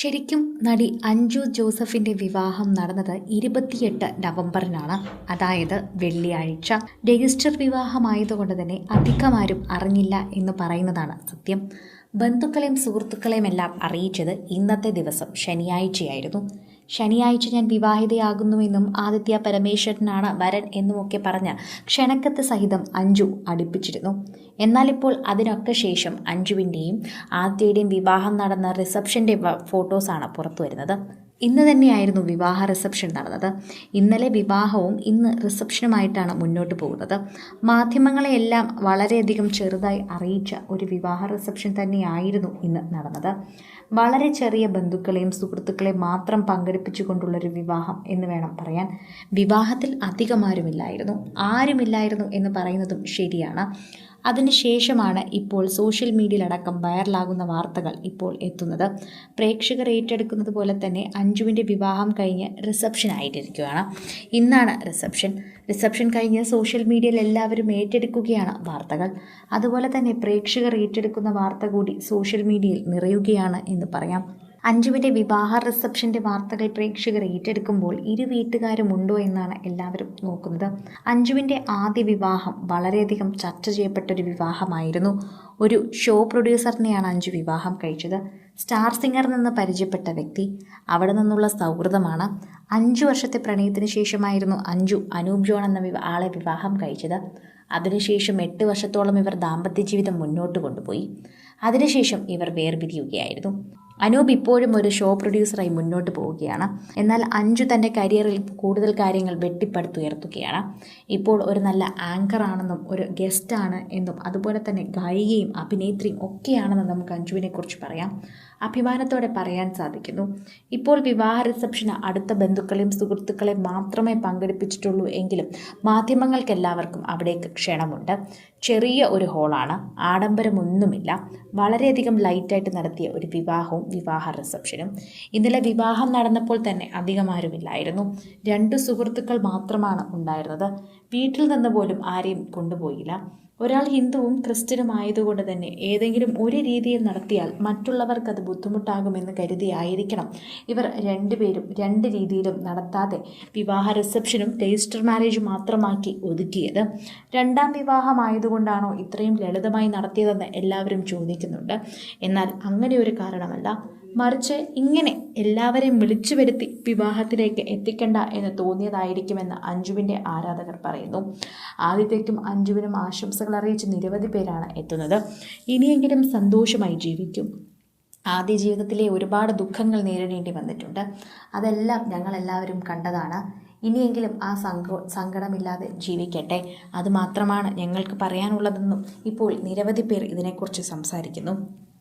ശരിക്കും നടി അഞ്ജു ജോസഫിന്റെ വിവാഹം നടന്നത് ഇരുപത്തിയെട്ട് നവംബറിനാണ്. അതായത് വെള്ളിയാഴ്ച. രജിസ്റ്റർ വിവാഹമായതുകൊണ്ട് തന്നെ അധികമാരും അറിഞ്ഞില്ല എന്ന് പറയുന്നതാണ് സത്യം. ബന്ധുക്കളെയും സുഹൃത്തുക്കളെയും എല്ലാം അറിയിച്ചത് ഇന്നത്തെ ദിവസം ശനിയാഴ്ചയായിരുന്നു. ശനിയാഴ്ച ഞാൻ വിവാഹിതയാകുന്നുവെന്നും ആദിത്യ പരമേശ്വരനാണ് വരൻ എന്നുമൊക്കെ പറഞ്ഞ് ക്ഷണക്കത്ത് സഹിതം അഞ്ജു അടുപ്പിച്ചിരുന്നു. എന്നാൽ ഇപ്പോൾ അതിനൊക്കെ ശേഷം അഞ്ജുവിന്റെയും ആദിത്യയുടെയും വിവാഹം നടന്ന റിസപ്ഷന്റെ ഫോട്ടോസാണ് പുറത്തു വരുന്നത് ഇന്ന് തന്നെയായിരുന്നു വിവാഹ റിസപ്ഷൻ നടന്നത്. ഇന്നലെ വിവാഹവും ഇന്ന് റിസപ്ഷനുമായിട്ടാണ് മുന്നോട്ട് പോകുന്നത്. മാധ്യമങ്ങളെയെല്ലാം വളരെയധികം ചെറുതായി അറിയിച്ച ഒരു വിവാഹ റിസപ്ഷൻ തന്നെയായിരുന്നു ഇന്ന് നടന്നത്. വളരെ ചെറിയ ബന്ധുക്കളെയും സുഹൃത്തുക്കളെ മാത്രം പങ്കെടുപ്പിച്ചുകൊണ്ടുള്ളൊരു വിവാഹം എന്ന് വേണം പറയാൻ. വിവാഹത്തിൽ അധികമാരുമില്ലായിരുന്നു ആരുമില്ലായിരുന്നു എന്ന് പറയുന്നതും ശരിയാണ്. അതിനുശേഷമാണ് ഇപ്പോൾ സോഷ്യൽ മീഡിയയിലടക്കം വൈറലാകുന്ന വാർത്തകൾ ഇപ്പോൾ എത്തുന്നത്. പ്രേക്ഷകർ ഏറ്റെടുക്കുന്നത് പോലെ തന്നെ അഞ്ജുവിന്റെ വിവാഹം കഴിഞ്ഞ് റിസപ്ഷൻ ആയിട്ടിരിക്കുകയാണ്. ഇന്നാണ് റിസപ്ഷൻ റിസപ്ഷൻ കഴിഞ്ഞ് സോഷ്യൽ മീഡിയയിൽ എല്ലാവരും ഏറ്റെടുക്കുകയാണ് വാർത്തകൾ. അതുപോലെ തന്നെ പ്രേക്ഷകർ ഏറ്റെടുക്കുന്ന വാർത്ത കൂടി സോഷ്യൽ മീഡിയയിൽ നിറയുകയാണ് എന്ന് പറയാം. അഞ്ജുവിന്റെ വിവാഹ റിസപ്ഷന്റെ വാർത്തകൾ പ്രേക്ഷകർ ഏറ്റെടുക്കുമ്പോൾ ഇരു വീട്ടുകാരും ഉണ്ടോ എന്നാണ് എല്ലാവരും നോക്കുന്നത്. അഞ്ജുവിന്റെ ആദ്യ വിവാഹം വളരെയധികം ചർച്ച ചെയ്യപ്പെട്ട ഒരു വിവാഹമായിരുന്നു. ഒരു ഷോ പ്രൊഡ്യൂസറിനെയാണ് അഞ്ജു വിവാഹം കഴിച്ചത്. സ്റ്റാർ സിംഗറിൽ നിന്ന് പരിചയപ്പെട്ട വ്യക്തി അവിടെ നിന്നുള്ള സൗഹൃദമാണ്. അഞ്ചു വർഷത്തെ പ്രണയത്തിന് ശേഷമായിരുന്നു അഞ്ജു അനൂപ് ജോൺ എന്ന ആളെ വിവാഹം കഴിച്ചത്. അതിനുശേഷം എട്ട് വർഷത്തോളം ഇവർ ദാമ്പത്യ ജീവിതം മുന്നോട്ട് കൊണ്ടുപോയി. അതിനുശേഷം ഇവർ വേർപിരിയുകയായിരുന്നു. അനൂപ് ഇപ്പോഴും ഒരു ഷോ പ്രൊഡ്യൂസറായി മുന്നോട്ട് പോവുകയാണ്. എന്നാൽ അഞ്ജു തന്റെ കരിയറിൽ കൂടുതൽ കാര്യങ്ങൾ വെട്ടിപ്പടുത്തുയർത്തുകയാണ്. ഇപ്പോൾ ഒരു നല്ല ആങ്കറാണെന്നും ഒരു ഗസ്റ്റാണ് എന്നും അതുപോലെ തന്നെ ഗായികയും അഭിനേത്രിയും ഒക്കെയാണെന്നും നമുക്ക് അഞ്ജുവിനെക്കുറിച്ച് പറയാം. അഭിമാനത്തോടെ പറയാൻ സാധിക്കുന്നു. ഇപ്പോൾ വിവാഹ റിസപ്ഷന് അടുത്ത ബന്ധുക്കളെയും സുഹൃത്തുക്കളെയും മാത്രമേ പങ്കെടുപ്പിച്ചിട്ടുള്ളൂ എങ്കിലും മാധ്യമങ്ങൾക്കെല്ലാവർക്കും അവിടേക്ക് ക്ഷണമുണ്ട്. ചെറിയ ഒരു ഹോളാണ്. ആഡംബരമൊന്നുമില്ല. വളരെയധികം ലൈറ്റായിട്ട് നടത്തിയ ഒരു വിവാഹവും വിവാഹ റിസപ്ഷനും. ഇന്നലെ വിവാഹം നടന്നപ്പോൾ തന്നെ അധികം ആരുമില്ലായിരുന്നു രണ്ട് സുഹൃത്തുക്കൾ മാത്രമാണ് ഉണ്ടായിരുന്നത്. വീട്ടിൽ നിന്ന് പോലും ആരെയും കൊണ്ടുപോയില്ല. ഒരാൾ ഹിന്ദുവും ക്രിസ്ത്യനും ആയതുകൊണ്ട് തന്നെ ഏതെങ്കിലും ഒരു രീതിയിൽ നടത്തിയാൽ മറ്റുള്ളവർക്ക് അത് ബുദ്ധിമുട്ടാകുമെന്ന് കരുതിയായിരിക്കണം. ഇവർ രണ്ടുപേരും രണ്ട് രീതിയിലും നടത്താതെ വിവാഹ റിസപ്ഷനും രജിസ്റ്റർ മാരേജും മാത്രമാക്കി ഒതുക്കിയത്. രണ്ടാം വിവാഹമായതുകൊണ്ടാണോ ഇത്രയും ലളിതമായി നടത്തിയതെന്ന് എല്ലാവരും ചോദിക്കുന്നുണ്ട്. എന്നാൽ അങ്ങനെ ഒരു കാരണമല്ല. മറിച്ച് ഇങ്ങനെ എല്ലാവരെയും വിളിച്ചു വരുത്തി വിവാഹത്തിലേക്ക് എത്തിക്കണ്ട എന്ന് തോന്നിയതായിരിക്കുമെന്ന് അഞ്ജുവിന്റെ ആരാധകർ പറയുന്നു. ആദ്യത്തേക്കും അഞ്ജുവിനും ആശംസകൾ അറിയിച്ച് നിരവധി പേരാണ് എത്തുന്നത്. ഇനിയെങ്കിലും സന്തോഷമായി ജീവിക്കും. ആദ്യ ജീവിതത്തിലെ ഒരുപാട് ദുഃഖങ്ങൾ നേരിടേണ്ടി വന്നിട്ടുണ്ട്. അതെല്ലാം ഞങ്ങളെല്ലാവരും കണ്ടതാണ്. ഇനിയെങ്കിലും ആ സങ്ക സങ്കടമില്ലാതെ ജീവിക്കട്ടെ. അതുമാത്രമാണ് ഞങ്ങൾക്ക് പറയാനുള്ളതെന്നും ഇപ്പോൾ നിരവധി പേർ ഇതിനെക്കുറിച്ച് സംസാരിക്കുന്നു.